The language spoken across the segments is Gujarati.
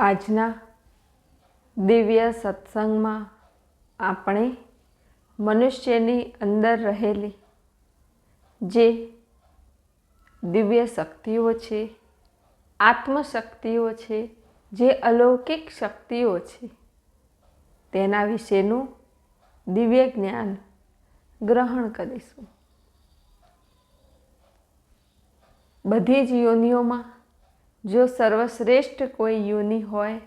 આજના દિવ્ય સત્સંગમાં આપણે મનુષ્યની અંદર રહેલી જે દિવ્ય શક્તિઓ છે, આત્મશક્તિઓ છે, જે અલૌકિક શક્તિઓ છે, તેના વિશેનું દિવ્ય જ્ઞાન ગ્રહણ કરીશું. બધી જ યોનિઓમાં જો સર્વશ્રેષ્ઠ કોઈ યોનિ હોય,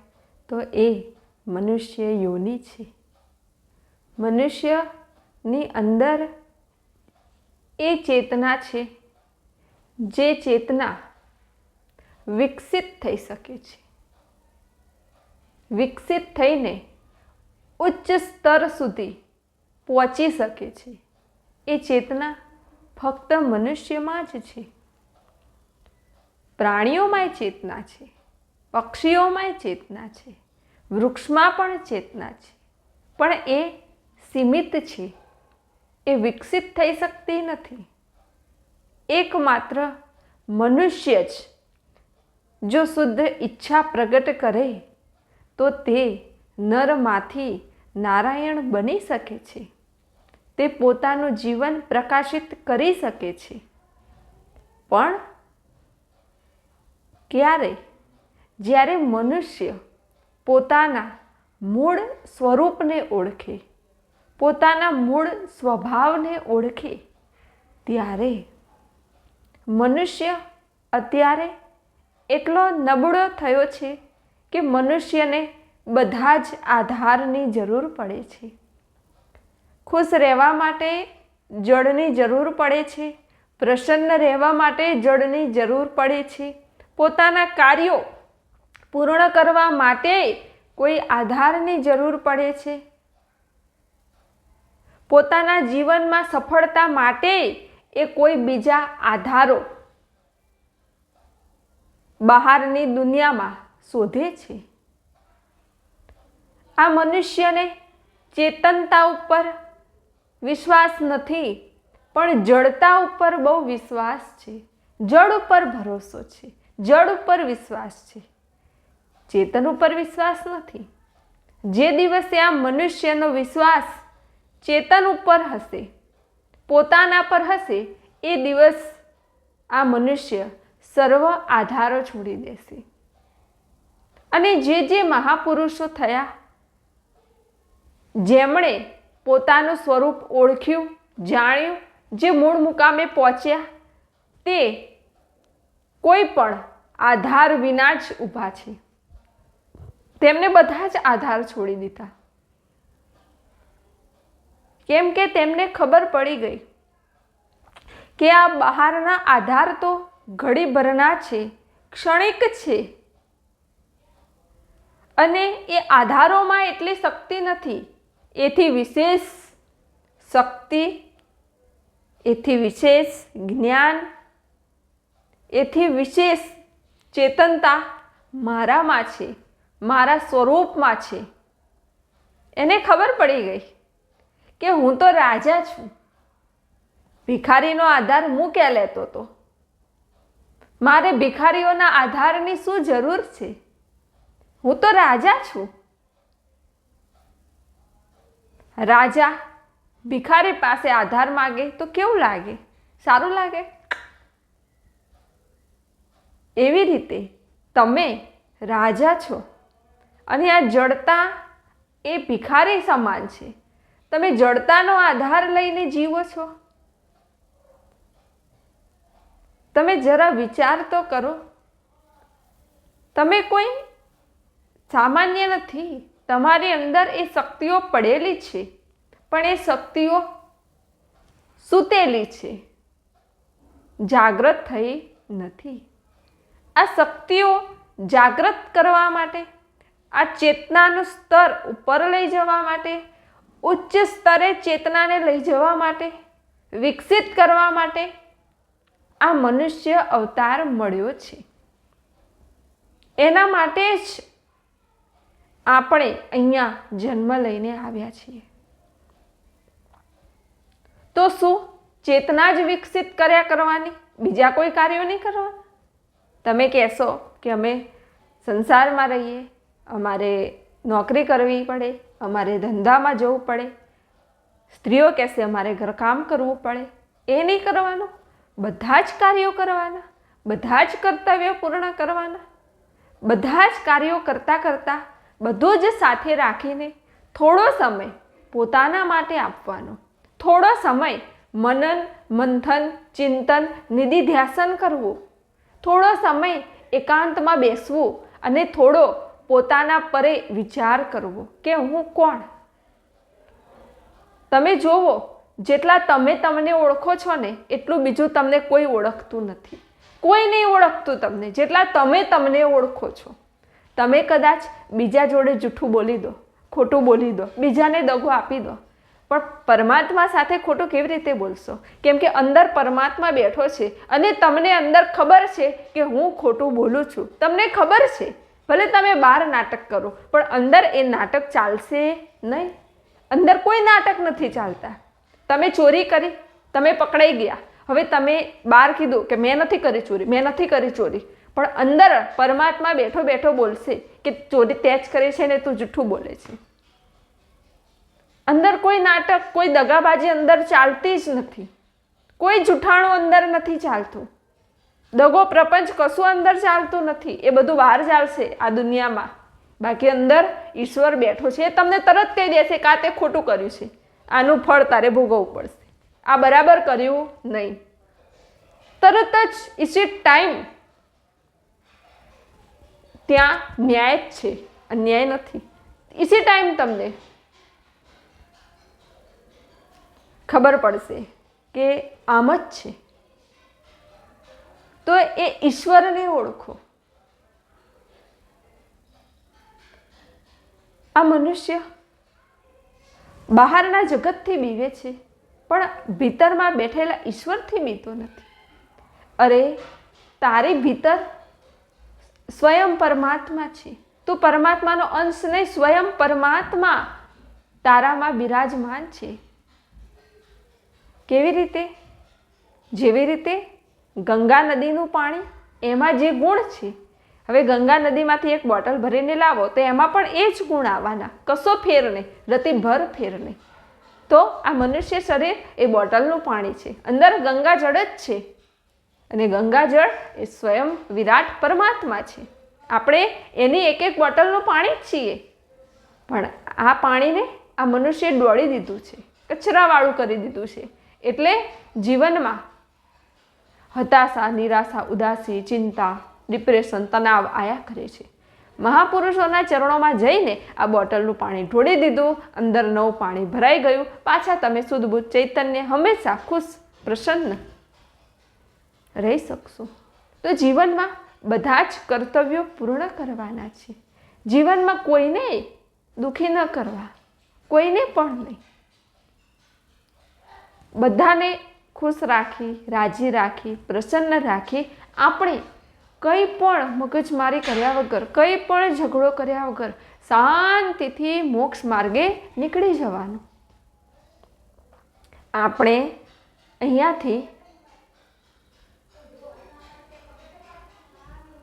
તો એ મનુષ્ય યોનિ છે. મનુષ્યની અંદર એ ચેતના છે, જે ચેતના વિકસિત થઈ શકે છે. વિકસિત થઈને ઉચ્ચ સ્તર સુધી પહોંચી શકે છે. એ ચેતના ફક્ત મનુષ્યમાં જ છે. પ્રાણીઓમાંય ચેતના છે, પક્ષીઓમાંય ચેતના છે, વૃક્ષમાં પણ ચેતના છે. પણ એ સીમિત છે, એ વિકસિત થઈ શકતી નથી. એકમાત્ર મનુષ્ય જ જો શુદ્ધ ઈચ્છા પ્રગટ કરે, તો તે નરમાંથી નારાયણ બની શકે છે. તે પોતાનું જીવન પ્રકાશિત કરી શકે છે. પણ ક્યારે? જ્યારે મનુષ્ય પોતાના મૂળ સ્વરૂપને ઓળખે, પોતાના મૂળ સ્વભાવને ઓળખે, ત્યારે મનુષ્ય અત્યારે એટલો નબળો થયો છે કે મનુષ્યને બધા જ આધારની જરૂર પડે છે. ખુશ રહેવા માટે જળની જરૂર પડે છે, પ્રસન્ન રહેવા માટે જળની જરૂર પડે છે પોતાના કાર્યો પૂર્ણ કરવા માટે કોઈ આધારની જરૂર પડે છે? પોતાના જીવનમાં સફળતા માટે એ કોઈ બીજા આધારો બહારની દુનિયામાં શોધે છે? આ મનુષ્યને ચેતનતા ઉપર વિશ્વાસ નથી, પણ જડતા ઉપર બહુ વિશ્વાસ છે. જડ ઉપર ભરોસો છે. જડ ઉપર વિશ્વાસ છે. ચેતન ઉપર વિશ્વાસ નથી. જે દિવસે આ મનુષ્યનો વિશ્વાસ ચેતન ઉપર હશે, પોતાના પર હશે, એ દિવસ આ મનુષ્ય સર્વ આધારો છોડી દેશે. અને જે જે મહાપુરુષો થયા, જેમણે પોતાનું સ્વરૂપ ઓળખ્યું, જાણ્યું, જે મૂળ મુકામે પહોંચ્યા, તે કોઈ પણ આધાર વિના જ ઊભા છે. તેમને બધા જ આધાર છોડી દીધા. કેમ કે તેમને ખબર પડી ગઈ કે આ બહારના આધાર તો ઘડીભરના છે, ક્ષણિક છે. અને એ આધારોમાં એટલી શક્તિ નથી. એથી વિશેષ શક્તિ, એથી વિશેષ જ્ઞાન, એથી વિશેષ ચેતનતા મારામાં છે, મારા સ્વરૂપમાં છે. એને ખબર પડી ગઈ કે હું તો રાજા છું. ભિખારીનો આધાર હું ક્યાં લેતો હતો મારે ભિખારીઓના આધારની શું જરૂર છે? હું તો રાજા છું. રાજા ભિખારી પાસે આધાર માગે તો કેવું લાગે? સારું લાગે? એવી રીતે તમે રાજા છો અને આ જડતા એ ભિખારી સમાન છે. તમે જડતાનો આધાર લઈને જીવો છો. તમે જરા વિચાર તો કરો. તમે કોઈ સામાન્ય નથી. તમારી અંદર એ શક્તિઓ પડેલી છે, પણ એ શક્તિઓ સૂતેલી છે. જાગ્રત થઈ નથી. આ શક્તિઓ જાગૃત કરવા માટે, આ ચેતનાનું સ્તર ઉપર લઈ જવા માટે, ઉચ્ચ સ્તરે ચેતનાને લઈ જવા માટે, વિકસિત કરવા માટે આ મનુષ્ય અવતાર મળ્યો છે. એના માટે જ આપણે અહીંયા જન્મ લઈને આવ્યા છીએ. તો શું ચેતના જ વિકસિત કર્યા કરવાની? બીજા કોઈ કાર્યો નહીં કરવાના? તમે કહેશો કે અમે સંસારમાં રહીએ, અમારે નોકરી કરવી પડે, અમારે ધંધામાં જવું પડે, સ્ત્રીઓ કહેશે અમારે ઘરકામ કરવું પડે. એ નહીં કરવાનું. બધા જ કાર્યો કરવાના, બધા જ કર્તવ્યો પૂર્ણ કરવાના. બધા જ કાર્યો કરતાં કરતાં બધું જ સાથે રાખીને થોડો સમય પોતાના માટે આપવાનો. થોડો સમય મનન, મંથન, ચિંતન, નિધિધ્યાસન કરવું. થોડો સમય એકાંતમાં બેસવું અને થોડો પોતાના પરે વિચાર કરવો કે હું કોણ? તમે જોવો, જેટલા તમે તમને ઓળખો છો ને, એટલું બીજું તમને કોઈ ઓળખતું નથી. કોઈ નહીં ઓળખતું તમને, જેટલા તમે તમને ઓળખો છો. તમે કદાચ બીજા જોડે જૂઠું બોલી દો, ખોટું બોલી દો, બીજાને દગો આપી દો. પણ પરમાત્મા સાથે ખોટું કેવી રીતે બોલશો? કેમ કે અંદર પરમાત્મા બેઠો છે અને તમને અંદર ખબર છે કે હું ખોટું બોલું છું. તમને ખબર છે? ભલે તમે બહાર નાટક કરો, પણ અંદર એ નાટક ચાલશે નહીં. અંદર કોઈ નાટક નથી ચાલતા. તમે ચોરી કરી, તમે પકડાઈ ગયા. હવે તમે બહાર કીધું કે મેં નથી કરી ચોરી, મેં નથી કરી ચોરી. પણ અંદર પરમાત્મા બેઠો બેઠો બોલશે કે ચોરી તે કરી છે ને તું જૂઠું બોલે છે. અંદર કોઈ નાટક, કોઈ દગાબાજી અંદર ચાલતી જ નથી. કોઈ જૂઠાણું અંદર નથી ચાલતું. દગો પ્રપંચ કશું અંદર ચાલતું નથી. એ બધું બહાર ચાલશે આ દુનિયામાં. બાકી અંદર ઈશ્વર બેઠો છે. એ તમને તરત કહી દેશે કે તે ખોટું કર્યું છે. આનું ફળ તારે ભોગવવું પડશે. આ બરાબર કર્યું નહીં. તરત જ ઇટ્સ ઇટ ટાઈમ. ત્યાં ન્યાય જ છે. અન્યાય નથી. ઇસી ટાઈમ તમને. ખબર પડશે કે આમ જ છે. તો એ ઈશ્વરને ઓળખો. આ મનુષ્ય બહારના જગતથી બીવે છે, પણ ભીતરમાં બેઠેલા ઈશ્વરથી બીતો નથી. અરે, તારી ભીતર સ્વયં પરમાત્મા છે. તું પરમાત્માનો અંશ નહીં, સ્વયં પરમાત્મા તારામાં બિરાજમાન છે. કેવી રીતે? જેવી રીતે ગંગા નદીનું પાણી એમાં જે ગુણ છે, હવે ગંગા નદીમાંથી એક બોટલ ભરીને લાવો તો એમાં પણ એ જ ગુણ આવવાના. કશો ફેર નહીં, રતિભર ફેર નહીં. તો આ મનુષ્ય શરીર એ બોટલનું પાણી છે. અંદર ગંગાજળ જ છે. અને ગંગાજળ એ સ્વયં વિરાટ પરમાત્મા છે. આપણે એની એક એક બોટલનું પાણી જ છીએ. પણ આ પાણીને આ મનુષ્યએ ડોળી દીધું છે. કચરાવાળું કરી દીધું છે. એટલે જીવનમાં હતાશા, નિરાશા, ઉદાસી, ચિંતા, ડિપ્રેશન, તણાવ આયા કરે છે. મહાપુરુષોના ચરણોમાં જઈને આ બોટલનું પાણી ઢોળી દીધું, અંદર નવું પાણી ભરાઈ ગયું, પાછા તમે શુદ્ધબુદ્ધ ચૈતન્ય હંમેશા ખુશ, પ્રસન્ન રહી શકશો. તો જીવનમાં બધા જ કર્તવ્યો પૂર્ણ કરવાના છે. જીવનમાં કોઈને દુઃખી ન કરવા, કોઈને પણ નહીં. બધાને ખુશ રાખી, રાજી રાખી, પ્રસન્ન રાખી આપણે કંઈ પણ મગજમારી કર્યા વગર, કંઈ પણ ઝઘડો કર્યા વગર શાંતિથી મોક્ષ માર્ગે નીકળી જવાનું. આપણે અહીંયાથી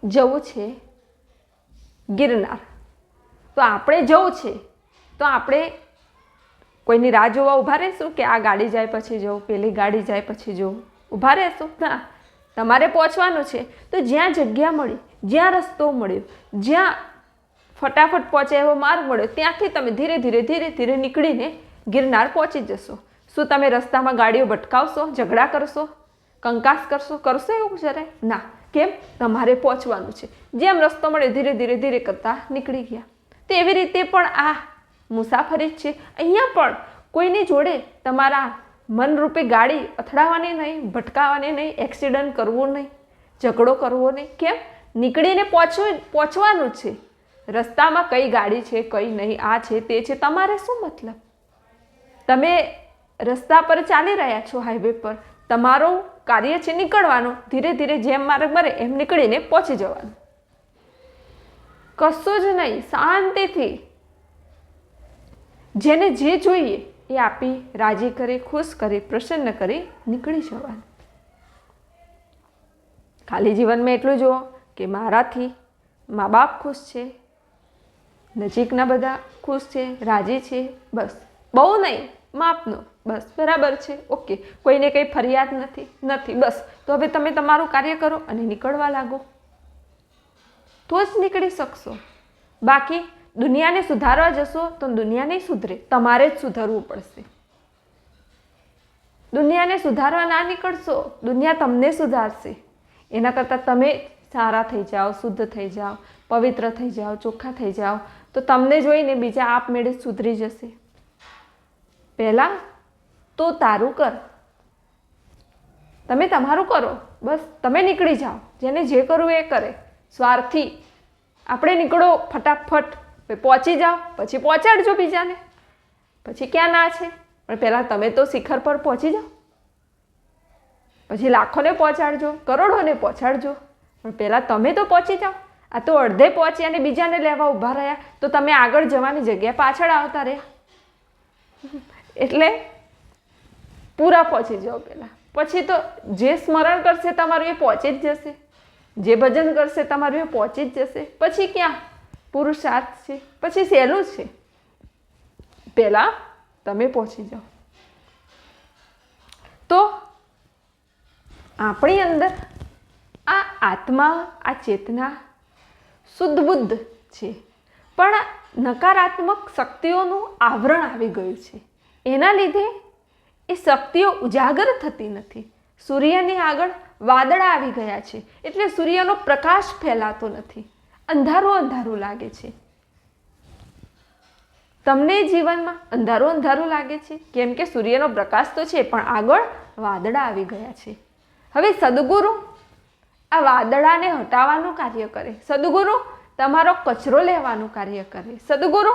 જવું છે ગિરનાર. તો આપણે જવું છે. તો આપણે કોઈની રાહ જોવા ઊભા રહીશું કે આ ગાડી જાય પછી જવું, પેલી ગાડી જાય પછી જવું? ઊભા રહેશું? ના. તમારે પહોંચવાનું છે. તો જ્યાં જગ્યા મળી, જ્યાં રસ્તો મળ્યો, જ્યાં ફટાફટ પહોંચે એવો માર્ગ મળ્યો, ત્યાંથી તમે ધીરે ધીરે ધીરે ધીરે નીકળીને ગિરનાર પહોંચી જશો. શું તમે રસ્તામાં ગાડીઓ ભટકાવશો, ઝઘડા કરશો, કંકાસ કરશો કરશો એવું જરાય? ના. કેમ? તમારે પહોંચવાનું છે. જેમ રસ્તો મળે ધીરે ધીરે ધીરે કરતાં નીકળી ગયા. તો એવી રીતે પણ આ મુસાફરી જ છે. અહીંયા પણ કોઈની જોડે તમારા મનરૂપી ગાડી અથડાવવાની નહીં ભટકાવવાની નહીં, એક્સિડન્ટ કરવું નહીં, ઝઘડો કરવો નહીં. કેમ? નીકળીને પહોંચવું પહોંચવાનું છે. રસ્તામાં કઈ ગાડી છે, કઈ નહીં, આ છે, તે છે. તમારે શું મતલબ? તમે રસ્તા પર ચાલી રહ્યા છો, હાઈવે પર. તમારું કાર્ય છે નીકળવાનું. ધીરે ધીરે જેમ માર્ગ મળે એમ નીકળીને પહોંચી જવાનું. કશું જ નહીં. શાંતિથી જેને જે જોઈએ એ આપી, રાજી કરે, ખુશ કરે, પ્રસન્ન કરી, નીકળી જવાનું. ખાલી જીવનમાં એટલું જુઓ કે મારાથી મા બાપ ખુશ છે, નજીકના બધા ખુશ છે, રાજી છે, બસ. બહુ નહીં, માપનો. બસ, બરાબર છે, ઓકે. કોઈને કંઈ ફરિયાદ નથી નથી, બસ. તો હવે તમે તમારું કાર્ય કરો અને નીકળવા લાગો. તો જ નીકળી શકશો. બાકી દુનિયાને સુધારવા જશો, તો દુનિયા નહીં સુધરે. તમારે જ સુધરવું પડશે. દુનિયાને સુધારવા ના નીકળશો, દુનિયા તમને સુધારશે. એના કરતાં તમે સારા થઈ જાઓ, શુદ્ધ થઈ જાઓ, પવિત્ર થઈ જાઓ, ચોખ્ખા થઈ જાઓ, તો તમને જોઈને બીજા આપમેળે સુધરી જશે. પહેલાં તો તારું કર. તમે તમારું કરો. બસ, તમે નીકળી જાઓ. જેને જે કરવું એ કરે. સ્વાર્થી. આપણે નીકળો ફટાફટ. પછી પહોંચી જાઓ, પછી પહોંચાડજો બીજાને. પછી ક્યાં ના છે? પણ પહેલાં તમે તો શિખર પર પહોંચી જાઓ. પછી લાખોને પહોંચાડજો, કરોડોને પહોંચાડજો. પણ પહેલાં તમે તો પહોંચી જાઓ. આ તો અડધે પહોંચી અને બીજાને લેવા ઊભા રહ્યા. તો તમે આગળ જવાની જગ્યા પાછળ આવતા રહ્યા. એટલે પૂરા પહોંચી જાઓ પહેલાં. પછી તો જે સ્મરણ કરશે તમારું એ પહોંચી જ જશે. જે ભજન કરશે તમારું એ પહોંચી જ જશે. પછી ક્યાં? પુરુષાર્થ છે. પછી સહેલું છે. પહેલાં તમે પહોંચી જાઓ. તો આપણી અંદર આ આત્મા, આ ચેતના શુદ્ધ બુદ્ધ છે. પણ નકારાત્મક શક્તિઓનું આવરણ આવી ગયું છે. એના લીધે એ શક્તિઓ ઉજાગર થતી નથી. સૂર્યની આગળ વાદળા આવી ગયા છે. એટલે સૂર્યનો પ્રકાશ ફેલાતો નથી. અંધારું અંધારું લાગે છે. તમને જીવનમાં અંધારું અંધારું લાગે છે? કેમ કે સૂર્યનો પ્રકાશ તો છે, પણ આગળ વાદળા આવી ગયા છે. હવે સદગુરુ આ વાદળાને હટાવવાનું કાર્ય કરે. સદગુરુ તમારો કચરો લેવાનું કાર્ય કરે. સદગુરુ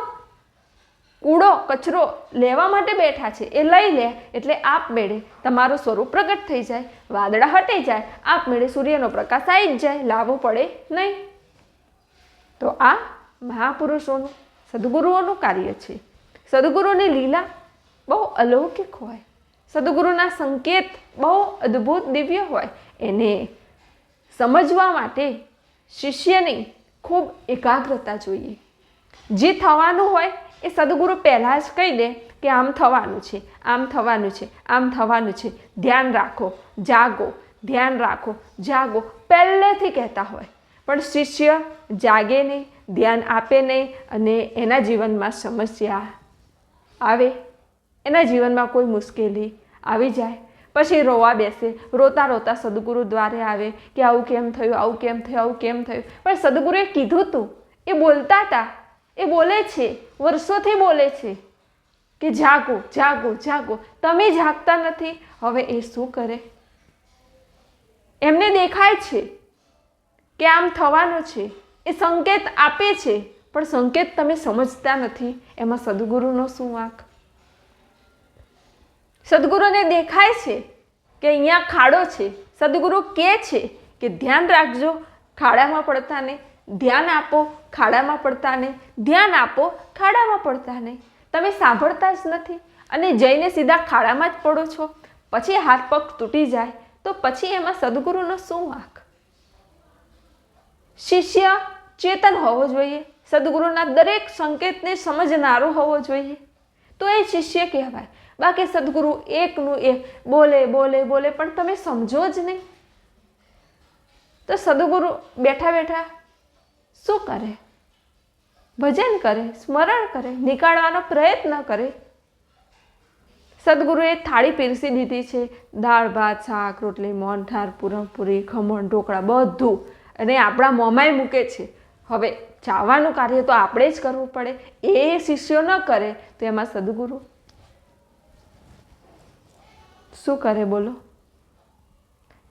કૂડો, કચરો લેવા માટે બેઠા છે. એ લઈ લે, એટલે આપમેળે તમારું સ્વરૂપ પ્રગટ થઈ જાય. વાદળા હટી જાય આપમેળે સૂર્યનો પ્રકાશ આવી જ જાય. લાવવો પડે નહીં. તો આ મહાપુરુષોનું, સદગુરુઓનું કાર્ય છે. સદગુરુની લીલા બહુ અલૌકિક હોય. સદગુરુના સંકેત બહુ અદ્ભુત દિવ્ય હોય. એને સમજવા માટે શિષ્યની ખૂબ એકાગ્રતા જોઈએ. જે થવાનું હોય એ સદગુરુ પહેલાં જ કહી દે કે આમ થવાનું છે, આમ થવાનું છે, આમ થવાનું છે. ધ્યાન રાખો, જાગો, ધ્યાન રાખો, જાગો. પહેલેથી કહેતા હોય. પણ શિષ્ય જાગે નહીં, ધ્યાન આપે નહીં અને એના જીવનમાં સમસ્યા આવે. એના જીવનમાં કોઈ મુશ્કેલી આવી જાય. પછી રોવા બેસે, રોતા રોતા સદગુરુ દ્વારે આવે કે આવું કેમ થયું, આવું કેમ થયું, આવું કેમ થયું. પણ સદગુરુએ કીધું તું, એ બોલતા હતા એ બોલે છે, વર્ષોથી બોલે છે કે જાગો જાગો જાગો. તમે જાગતા નથી, હવે એ શું કરે? એમને દેખાય છે કે આમ થવાનું છે. એ સંકેત આપે છે, પણ સંકેત તમે સમજતા નથી. એમાં સદગુરુનો શું વાંક? સદગુરુને દેખાય છે કે અહીંયા ખાડો છે. સદગુરુ કહે છે કે ધ્યાન રાખજો, ખાડામાં પડતા નહીં ધ્યાન આપો, ખાડામાં પડતા નહીં ધ્યાન આપો, ખાડામાં પડતા નહીં તમે સાંભળતા જ નથી અને જઈને સીધા ખાડામાં જ પડો છો. પછી હાથ પગ તૂટી જાય, તો પછી એમાં સદગુરુનો શું વાંક? શિષ્ય ચેતન હોવો જોઈએ. સદગુરુના દરેક સંકેતને સમજનારો હોવો જોઈએ. તો એ શિષ્ય કહેવાય. બાકી સદગુરુ એકનું એક, બોલે બોલે બોલે, પણ તમે સમજો જ નહીં. તો સદગુરુ બેઠા બેઠા શું કરે? ભજન કરે, સ્મરણ કરે, નીકાળવાનો પ્રયત્ન કરે. સદગુરુએ થાળી પીરસી દીધી છે. દાળ, ભાત, શાક, રોટલી મોનઠાર પૂરણપૂરી, ખમણ, ઢોકળા, બધું અને આપણા મોંમાંય મૂકે છે. હવે ચાવવાનું કાર્ય તો આપણે જ કરવું પડે. એ શિષ્યો ન કરે તો એમાં સદગુરુ શું કરે બોલો?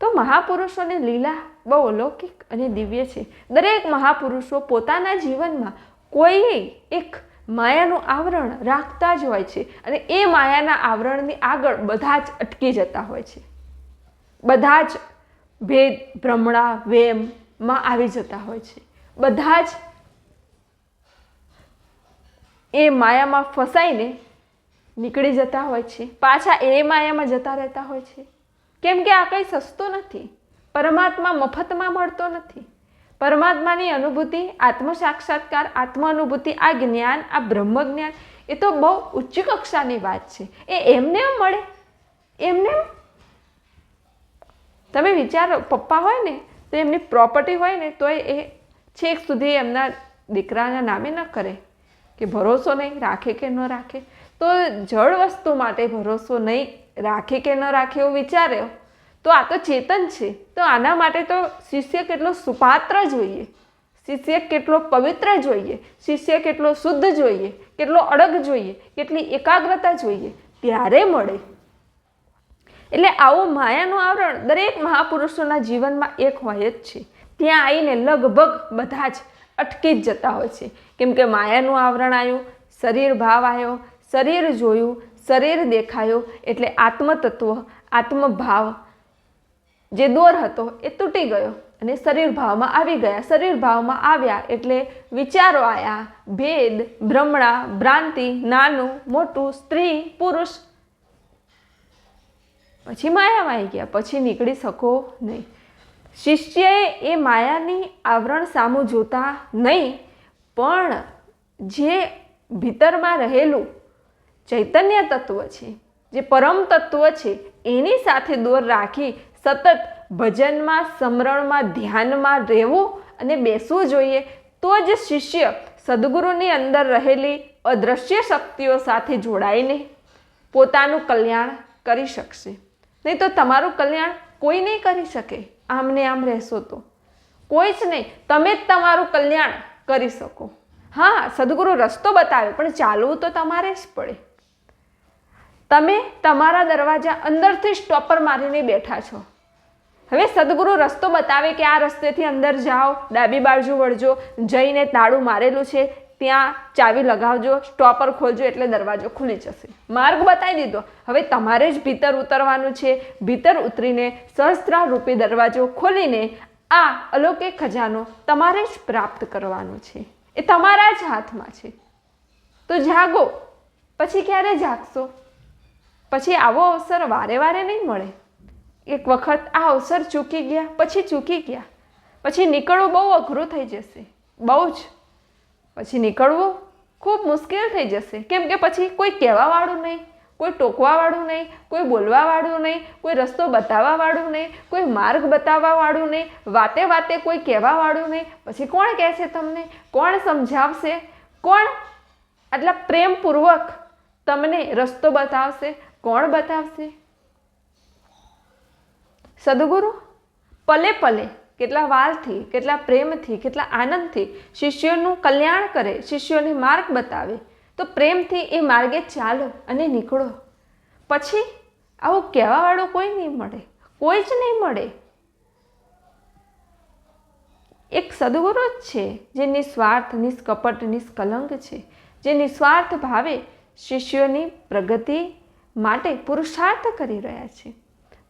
તો મહાપુરુષોની લીલા બહુ અલૌકિક અને દિવ્ય છે. દરેક મહાપુરુષો પોતાના જીવનમાં કોઈ એક માયાનું આવરણ રાખતા જ હોય છે અને એ માયાના આવરણની આગળ બધા જ અટકી જતા હોય છે. બધા જ ભેદ, ભ્રમણા વેમમાં આવી જતા હોય છે. બધા જ એ માયામાં ફસાઈને નીકળી જતા હોય છે. પાછા એ માયામાં જતા રહેતા હોય છે. કેમ કે આ કંઈ સસ્તું નથી. પરમાત્મા મફતમાં મળતો નથી. પરમાત્માની અનુભૂતિ આત્મ સાક્ષાત્કાર આત્મ અનુભૂતિ આ જ્ઞાન, આ બ્રહ્મ જ્ઞાન એ તો બહુ ઉચ્ચ કક્ષાની વાત છે. એ એમને એમ મળે. એમને તમે વિચારો, પપ્પા હોય ને તો એમની પ્રોપર્ટી હોય ને તો એ છેક સુધી એમના દીકરાના નામે ન કરે કે ભરોસો નહીં રાખે કે ન રાખે. તો જળ વસ્તુ માટે ભરોસો નહીં રાખે કે ન રાખે એવું વિચાર્યો તો આ તો ચેતન છે. તો આના માટે તો શિષ્ય કેટલો સુપાત્ર જોઈએ શિષ્ય કેટલો પવિત્ર જોઈએ શિષ્ય કેટલો શુદ્ધ જોઈએ કેટલો અડગ જોઈએ કેટલી એકાગ્રતા જોઈએ ત્યારે મળે. એટલે આવું માયાનું આવરણ દરેક મહાપુરુષોના જીવનમાં એક હોય જ છે. ત્યાં આવીને લગભગ બધા જ અટકી જ જતા હોય છે. કેમ કે માયાનું આવરણ આવ્યું, શરીર ભાવ આવ્યો, શરીર જોયું, શરીર દેખાયું, એટલે આત્મતત્વ, આત્મભાવ જે દોર હતો એ તૂટી ગયો અને શરીર ભાવમાં આવી ગયા. શરીર ભાવમાં આવ્યા એટલે વિચારો આવ્યા ભેદ, ભ્રમણા, ભ્રાંતિ, નાનું, મોટું, સ્ત્રી, પુરુષ પછી માયામાં આવી ગયા, પછી નીકળી શકો નહીં. શિષ્યએ એ માયાની આવરણ સામું જોતા નહીં, પણ જે ભીતરમાં રહેલું ચૈતન્ય તત્વ છે, જે પરમ તત્વ છે, એની સાથે દોર રાખી સતત ભજનમાં, સમરણમાં, ધ્યાનમાં રહેવું અને બેસવું જોઈએ, તો જ શિષ્ય સદગુરુની અંદર રહેલી અદૃશ્ય શક્તિઓ સાથે જોડાઈને પોતાનું કલ્યાણ કરી શકશે. નહીં તો તમારું કલ્યાણ કોઈ નહીં કરી શકે. આમને આમ રહેશો તો. કોઈ જ નહીં. તમે જ તમારું કલ્યાણ કરી શકો. હા, સદગુરુ રસ્તો બતાવે પણ ચાલવું તો તમારે જ પડે. તમે તમારા દરવાજા અંદરથી સ્ટોપર મારીને બેઠા છો. હવે સદગુરુ રસ્તો બતાવે કે આ રસ્તેથી અંદર જાઓ, ડાબી બાજુ વળજો, જઈને તાળું મારેલું છે ત્યાં ચાવી લગાવજો, સ્ટોપર ખોલજો એટલે દરવાજો ખુલી જશે. માર્ગ બતાવી દીધો. હવે તમારે જ ભીતર ઉતરવાનું છે. ભીતર ઉતરીને સહસ્ત્રારૂપી દરવાજો ખોલીને આ અલૌકિક ખજાનો તમારે જ પ્રાપ્ત કરવાનો છે. એ તમારા જ હાથમાં છે. તો જાગો. પછી ક્યારે જાગશો? પછી આવો અવસર વારે વારે નહીં મળે. એક વખત આ અવસર ચૂકી ગયા, પછી ચૂકી ગયા. પછી નીકળવું બહુ અઘરું થઈ જશે. બહુ જ. પછી નીકળવું ખૂબ મુશ્કેલ થઈ જશે. કેમ કે પછી કોઈ કહેવાવાળું નહીં, કોઈ ટોકવાવાળું નહીં, કોઈ બોલવાવાળું નહીં, કોઈ રસ્તો બતાવવાવાળું નહીં, કોઈ માર્ગ બતાવવાવાળું નહીં, વાતે વાતે કોઈ કહેવાવાળું નહીં. પછી કોણ કહેશે તમને? કોણ સમજાવશે? કોણ આટલા પ્રેમપૂર્વક તમને રસ્તો બતાવશે? કોણ બતાવશે? સદગુરુ? પલે પલે. કેટલા વાલથી, કેટલા પ્રેમથી, કેટલા આનંદથી શિષ્યોનું કલ્યાણ કરે, શિષ્યોને માર્ગ બતાવે. તો પ્રેમથી એ માર્ગે ચાલો અને નીકળો. પછી આવું કહેવાવાળો કોઈ નહીં મળે, કોઈ જ નહીં મળે. એક સદગુરુ જ છે, જે નિસ્વાર્થ, નિષ્કપટ, નિષ્કલંક છે, જે નિસ્વાર્થ ભાવે શિષ્યોની પ્રગતિ માટે પુરુષાર્થ કરી રહ્યા છે.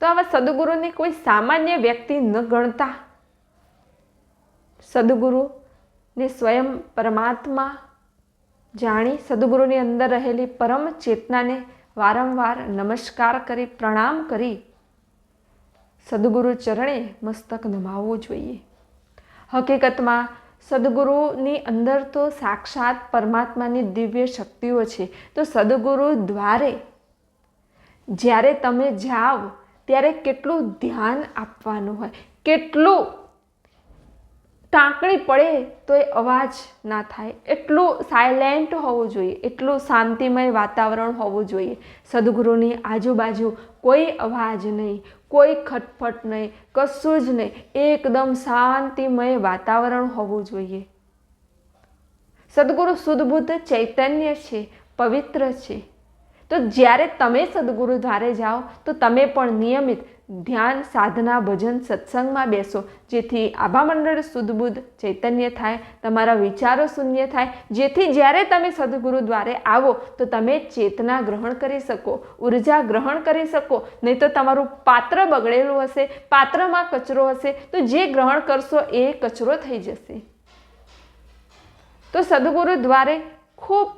તો આવા સદગુરુને કોઈ સામાન્ય વ્યક્તિ ન ગણતા. સદગુરુને સ્વયં પરમાત્મા જાણી સદગુરુની અંદર રહેલી પરમ ચેતનાને વારંવાર નમસ્કાર કરી, પ્રણામ કરી સદગુરુ ચરણે મસ્તક નમાવવું જોઈએ. હકીકતમાં સદગુરુની અંદર તો સાક્ષાત પરમાત્માની દિવ્ય શક્તિઓ છે. તો સદગુરુ દ્વારે જ્યારે તમે જાઓ, ત્યારે કેટલું ધ્યાન આપવાનું હોય, કેટલું ટાંકણી પડે તો એ અવાજ ના થાય. એટલું સાયલેન્ટ હોવું જોઈએ. એટલું શાંતિમય વાતાવરણ હોવું જોઈએ. સદગુરુની આજુબાજુ કોઈ અવાજ નહીં, કોઈ ખટફટ નહીં, કશું જ નહીં. એકદમ શાંતિમય વાતાવરણ હોવું જોઈએ. સદગુરુ શુદ્ધ ચૈતન્ય છે, પવિત્ર છે. તો જ્યારે તમે સદગુરુ દ્વારે જાઓ, તો તમે પણ નિયમિત ધ્યાન, સાધના, ભજન, સત્સંગમાં બેસો. જેથી આભા મંડળ શુદ્ધ ચૈતન્ય થાય, તમારા વિચારો શૂન્ય થાય. જેથી જ્યારે તમે સદગુરુ દ્વારે આવો, તો તમે ચેતના ગ્રહણ કરી શકો, ઊર્જા ગ્રહણ કરી શકો. નહીં તો તમારું પાત્ર બગડેલું હશે, પાત્રમાં કચરો હશે. તો જે ગ્રહણ કરશો એ કચરો થઈ જશે. તો સદગુરુ દ્વારે ખૂબ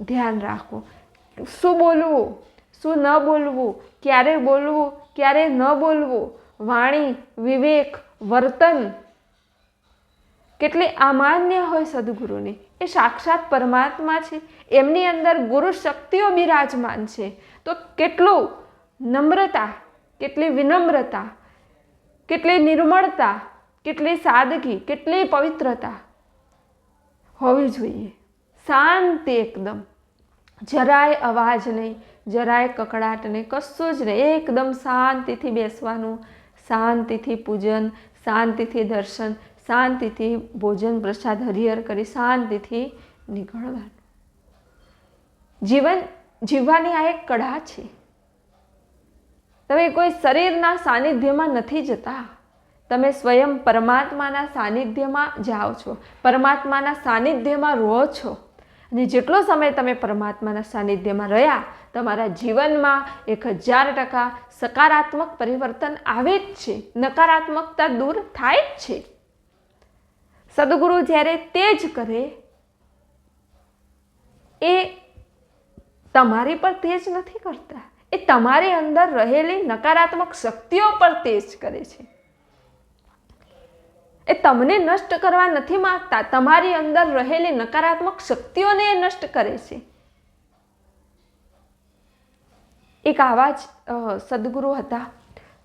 ધ્યાન રાખવું શું બોલવું? શું ન બોલવું? ક્યારે બોલવું? ક્યારે ન બોલવું? વાણી, વિવેક, વર્તન કેટલી અમાન્ય હોય સદગુરુની. એ સાક્ષાત પરમાત્મા છે. એમની અંદર ગુરુ શક્તિઓ બિરાજમાન છે. તો કેટલું નમ્રતા, કેટલી વિનમ્રતા, કેટલી નિર્મળતા, કેટલી સાદગી, કેટલી પવિત્રતા હોવી જોઈએ. શાંતિ એકદમ. જરાય અવાજ નહીં, જરાય કકડાટ નહીં, કશું જ નહીં. એકદમ શાંતિથી બેસવાનું, શાંતિથી પૂજન, શાંતિથી દર્શન, શાંતિથી ભોજન પ્રસાદ હરિહર કરી શાંતિથી નીકળવાનું. જીવન જીવવાની આ એક કળા છે. તમે કોઈ શરીરના સાનિધ્યમાં નથી જતા. તમે સ્વયં પરમાત્માના સાનિધ્યમાં જાઓ છો. પરમાત્માના સાનિધ્યમાં રહો છો. અને જેટલો સમય તમે પરમાત્માના સાનિધ્યમાં રહ્યા, તમારા જીવનમાં એક હજાર ટકા સકારાત્મક પરિવર્તન આવે જ છે. નકારાત્મકતા દૂર થાય જ છે. સદગુરુ જ્યારે તે જ કરે, એ તમારી પર તેજ નથી કરતા. એ તમારી અંદર રહેલી નકારાત્મક શક્તિઓ પર તેજ કરે છે. એ તમને નષ્ટ કરવા નથી માંગતા, તમારી અંદર રહેલી નકારાત્મક શક્તિઓને એ નષ્ટ કરે છે. એક આવા જ સદગુરુ હતા.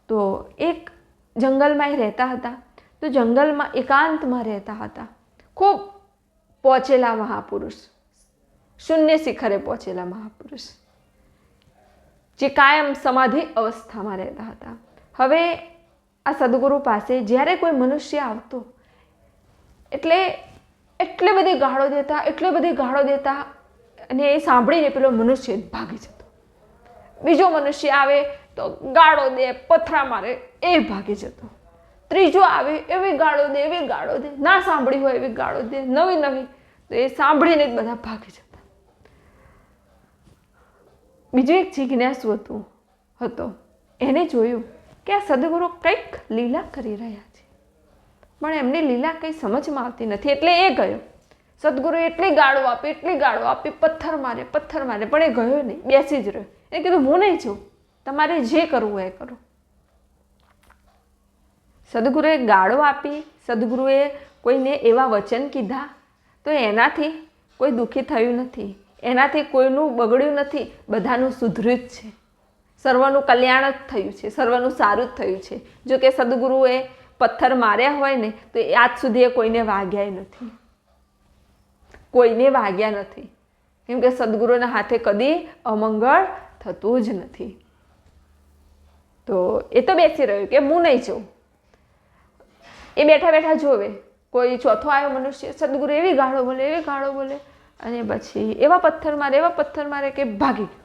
તો એક જંગલમાં એ રહેતા હતા. તો જંગલમાં એકાંતમાં રહેતા હતા. ખૂબ પહોંચેલા મહાપુરુષ. શૂન્ય શિખરે પહોંચેલા મહાપુરુષ. જે કાયમ સમાધિ અવસ્થામાં રહેતા હતા. હવે આ સદગુરુ પાસે જ્યારે કોઈ મનુષ્ય આવતો, એટલે એટલે બધી ગાળો દેતા, એટલે બધી ગાળો દેતા અને એ સાંભળીને પેલો મનુષ્ય ભાગી જતો. બીજો મનુષ્ય આવે તો ગાળો દે, પથરા મારે, એ ભાગી જતો. ત્રીજો આવે, એવી ગાળો દે, એવી ગાળો દે, ના સાંભળી હોય એવી ગાળો દે, નવી નવી, તો એ સાંભળીને જ બધા ભાગી જતા. બીજું એક જિજ્ઞાસુ હતું, હતો. એને જોયું કે આ સદગુરુ કંઈક લીલા કરી રહ્યા છે. પણ એમની લીલા કંઈ સમજમાં આવતી નથી. એટલે એ ગયો. સદગુરુ એટલી ગાળો આપી, એટલી ગાળો આપી, પથ્થર મારે પથ્થર મારે, પણ એ ગયો નહીં. બેસી જ રહ્યો. એ કીધું, હું નહીં છું. તમારે જે કરવું એ કરો. સદગુરુએ ગાળો આપી, સદગુરુએ કોઈને એવા વચન કીધા, તો એનાથી કોઈ દુઃખી થયું નથી. એનાથી કોઈનું બગડ્યું નથી. બધાનું સુધર્યું જ છે. સર્વનું કલ્યાણ જ થયું છે, સર્વનું સારું જ થયું છે. જો કે સદગુરુએ પથ્થર માર્યા હોય ને, તો એ આજ સુધી એ કોઈને વાગ્યા નથી. કોઈને વાગ્યા નથી. કેમ કે સદગુરુના હાથે કદી અમંગળ થતું જ નથી. તો એ તો બેસી રહ્યું કે હું નહીં જઉં. એ બેઠા બેઠા જોવે. કોઈ ચોથો આવ્યો મનુષ્ય, સદગુરુ એવી ગાળો બોલે, એવી ગાળો બોલે, અને પછી એવા પથ્થર મારે, એવા પથ્થર મારે કે ભાગી ગયો.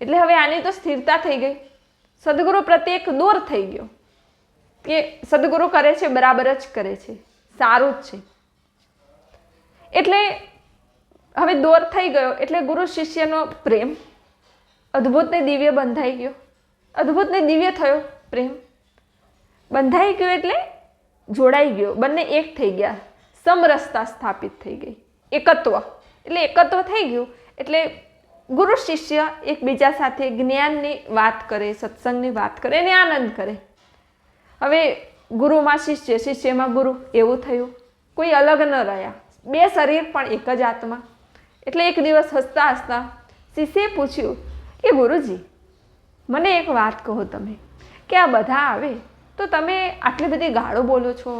એટલે હવે આની તો સ્થિરતા થઈ ગઈ. સદગુરુ પ્રત્યે એક દોર થઈ ગયો. કે સદગુરુ કરે છે, બરાબર જ કરે છે. સારું જ છે. એટલે હવે દોર થઈ ગયો. એટલે ગુરુ શિષ્યનો પ્રેમ અદ્ભુત ને દિવ્ય બંધાઈ ગયો. અદ્ભુત ને દિવ્ય થયો પ્રેમ. બંધાઈ ગયો એટલે જોડાઈ ગયો. બંને એક થઈ ગયા. સમરસતા સ્થાપિત થઈ ગઈ. એકત્વ. એટલે એકત્વ થઈ ગયું. એટલે ગુરુ શિષ્ય એકબીજા સાથે જ્ઞાનની વાત કરે, સત્સંગની વાત કરે અને આનંદ કરે. હવે ગુરુમાં શિષ્ય, શિષ્યમાં ગુરુ એવું થયું. કોઈ અલગ ન રહ્યા. બે શરીર પણ એક જ આત્મા. એટલે એક દિવસ હસતા હસતા શિષ્યે પૂછ્યું કે ગુરુજી, મને એક વાત કહો તમે. કે આ બધા આવે તો તમે આટલી બધી ગાળો બોલો છો,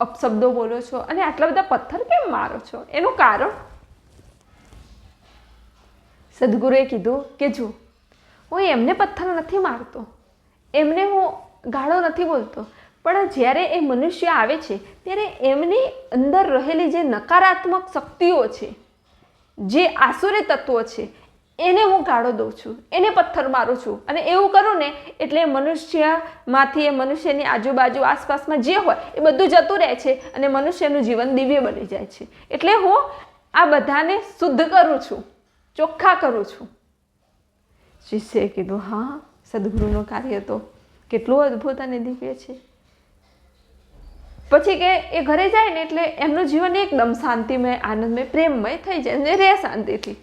અપશબ્દો બોલો છો અને આટલા બધા પથ્થર કેમ મારો છો? એનું કારણ સદગુરુએ કીધું કે જો હું એમને પથ્થર નથી મારતો. એમને હું ગાળો નથી બોલતો. પણ જ્યારે એ મનુષ્ય આવે છે, ત્યારે એમની અંદર રહેલી જે નકારાત્મક શક્તિઓ છે, જે આસુરી તત્વો છે, એને હું ગાળો દઉં છું, એને પથ્થર મારું છું. અને એવું કરું ને, એટલે મનુષ્યમાંથી, એ મનુષ્યની આજુબાજુ, આસપાસમાં જે હોય, એ બધું જતું રહે છે અને મનુષ્યનું જીવન દિવ્ય બની જાય છે. એટલે હું આ બધાને શુદ્ધ કરું છું. ચોખ્ખા કરું છું. શિષ્યએ કીધું, હા સદગુરુનું કાર્ય તો કેટલું અદ્ભુત અને દિવ્ય છે. પછી કે એ ઘરે જાય ને એટલે એમનું જીવન એકદમ શાંતિમય, આનંદમય, પ્રેમમય થઈ જાય અને રહે શાંતિથી.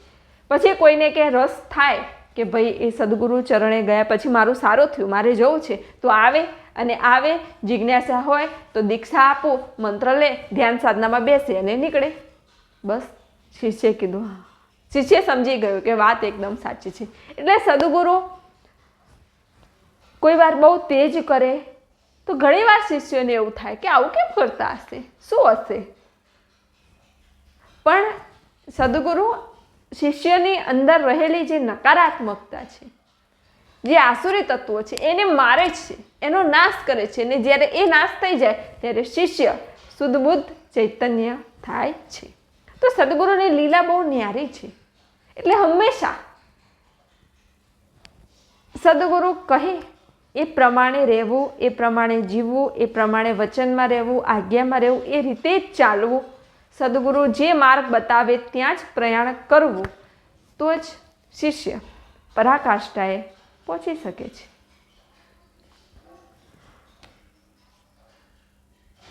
પછી કોઈને કે રસ થાય કે ભાઈ એ સદગુરુ ચરણે ગયા, પછી મારું સારું થયું, મારે જવું છે, તો આવે અને આવે, જિજ્ઞાસા હોય તો દીક્ષા આપો, મંત્ર લે, ધ્યાન સાધનામાં બેસે અને નીકળે. બસ શિષ્યે કીધું, હા શિષ્ય સમજી ગયું કે વાત એકદમ સાચી છે. એટલે સદગુરુ કોઈ વાર બહુ તેજ કરે, તો ઘણીવાર શિષ્યોને એવું થાય કે આવું કેમ કરતા હશે? શું હશે? પણ સદગુરુ શિષ્યની અંદર રહેલી જે નકારાત્મકતા છે, જે આસુરી તત્વો છે, એને મારે છે, એનો નાશ કરે છે અને જ્યારે એ નાશ થઈ જાય, ત્યારે શિષ્ય શુદ્ધબુદ્ધ ચૈતન્ય થાય છે. તો સદગુરુની લીલા બહુ ન્યારી છે. એટલે હંમેશા સદગુરુ કહે, એ પ્રમાણે રહેવું, એ પ્રમાણે જીવવું, એ પ્રમાણે વચનમાં રહેવું, આજ્ઞામાં રહેવું, એ રીતે જ ચાલવું. સદગુરુ જે માર્ગ બતાવે ત્યાં જ પ્રયાણ કરવું. તો જ શિષ્ય પરાકાષ્ઠાએ પહોંચી શકે છે.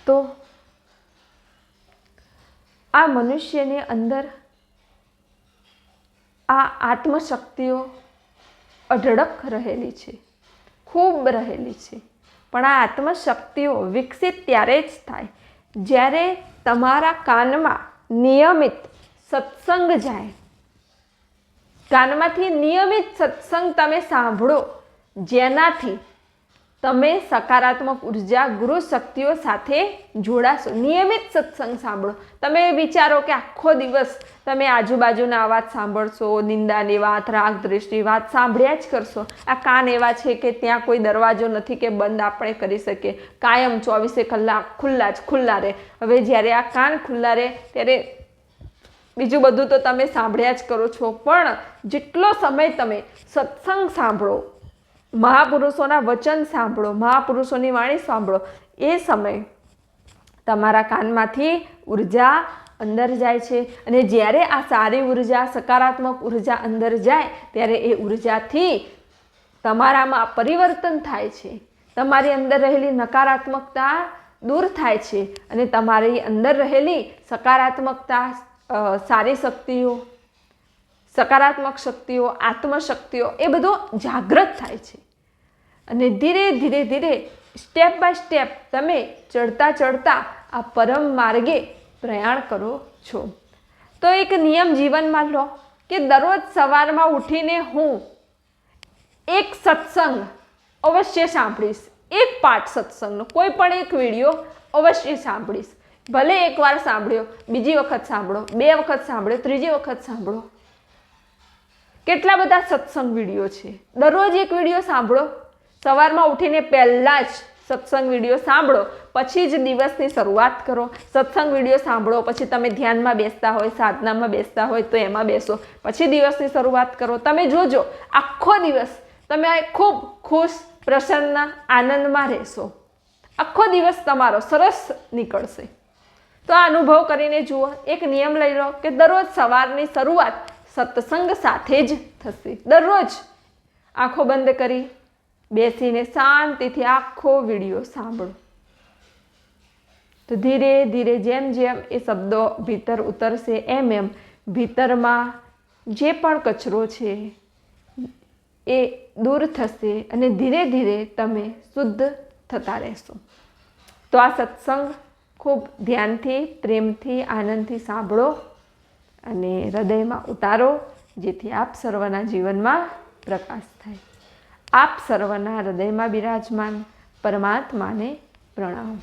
તો આ મનુષ્યની અંદર આ આત્મશક્તિઓ અઢળક રહેલી છે, ખૂબ રહેલી છે. પણ આ આત્મશક્તિઓ વિકસિત ત્યારે જ થાય જ્યારે તમારા કાનમાં નિયમિત સત્સંગ જાય. કાનમાંથી નિયમિત સત્સંગ તમે સાંભળો, જેનાથી તમે સકારાત્મક ઊર્જા ગુરુ શક્તિઓ સાથે જોડાશો. નિયમિત સત્સંગ સાંભળો. તમે વિચારો કે આખો દિવસ તમે આજુબાજુના અવાજ સાંભળશો, નિંદાની વાત રાગ દ્રષ્ટિ વાત સાંભળ્યા જ કરશો. આ કાન એવા છે કે ત્યાં કોઈ દરવાજો નથી કે બંધ આપણે કરી શકીએ. કાયમ ચોવીસે કલાક ખુલ્લા જ ખુલ્લા રહે. હવે જ્યારે આ કાન ખુલ્લા રહે ત્યારે બીજું બધું તો તમે સાંભળ્યા જ કરો છો. પણ જેટલો સમય તમે સત્સંગ સાંભળો મહાપુરુષોના વચન સાંભળો, મહાપુરુષોની વાણી સાંભળો. એ સમય તમારા કાનમાંથી ઊર્જા અંદર જાય છે અને જ્યારે આ સારી ઊર્જા, સકારાત્મક ઊર્જા અંદર જાય, ત્યારે એ ઉર્જાથી તમારામાં પરિવર્તન થાય છે. તમારી અંદર રહેલી નકારાત્મકતા દૂર થાય છે અને તમારી અંદર રહેલી સકારાત્મકતા સારી શક્તિઓ સકારાત્મક શક્તિઓ, આત્મશક્તિઓ એ બધો જાગૃત થાય છે. અને ધીરે ધીરે ધીરે સ્ટેપ બાય સ્ટેપ તમે ચડતા ચડતા આ પરમ માર્ગે પ્રયાણ કરો છો. તો એક નિયમ જીવનમાં લો કે દરરોજ સવારમાં ઉઠીને હું એક સત્સંગ અવશ્ય સાંભળીશ, એક પાઠ સત્સંગનો, કોઈ પણ એક વીડિયો અવશ્ય સાંભળીશ. ભલે એકવાર સાંભળ્યો, બીજી વખત સાંભળો, બે વખત સાંભળ્યો, ત્રીજી વખત સાંભળો. કેટલા બધા સત્સંગ વીડિયો છે? દરરોજ એક વીડિયો સાંભળો. સવારમાં ઉઠીને પહેલાં જ સત્સંગ વીડિયો સાંભળો. પછી જ દિવસની શરૂઆત કરો. સત્સંગ વીડિયો સાંભળો, પછી તમે ધ્યાનમાં બેસતા હોય, સાધનામાં બેસતા હોય, તો એમાં બેસો. પછી દિવસની શરૂઆત કરો. તમે જોજો, આખો દિવસ તમે ખૂબ ખુશ, પ્રસન્ન, આનંદમાં રહેશો. આખો દિવસ તમારો સરસ નીકળશે. તો આ અનુભવ કરીને જુઓ. એક નિયમ લઈ લો કે દરરોજ સવારની શરૂઆત સત્સંગ સાથે જ થશે. દરરોજ આંખો બંધ કરી બેસીને શાંતિથી આખો વીડિયો સાંભળો. તો ધીરે ધીરે જેમ જેમ એ શબ્દો ભીતર ઉતરશે, એમ એમ ભીતરમાં જે પણ કચરો છે એ દૂર થશે અને ધીરે ધીરે તમે શુદ્ધ થતા રહેશો. તો આ સત્સંગ ખૂબ ધ્યાનથી, પ્રેમથી, આનંદથી સાંભળો. અને હૃદયમાં ઉતારો, જેથી આપ સર્વના જીવનમાં પ્રકાશ થાય. આપ સર્વના હૃદયમાં બિરાજમાન પરમાત્માને પ્રણામ.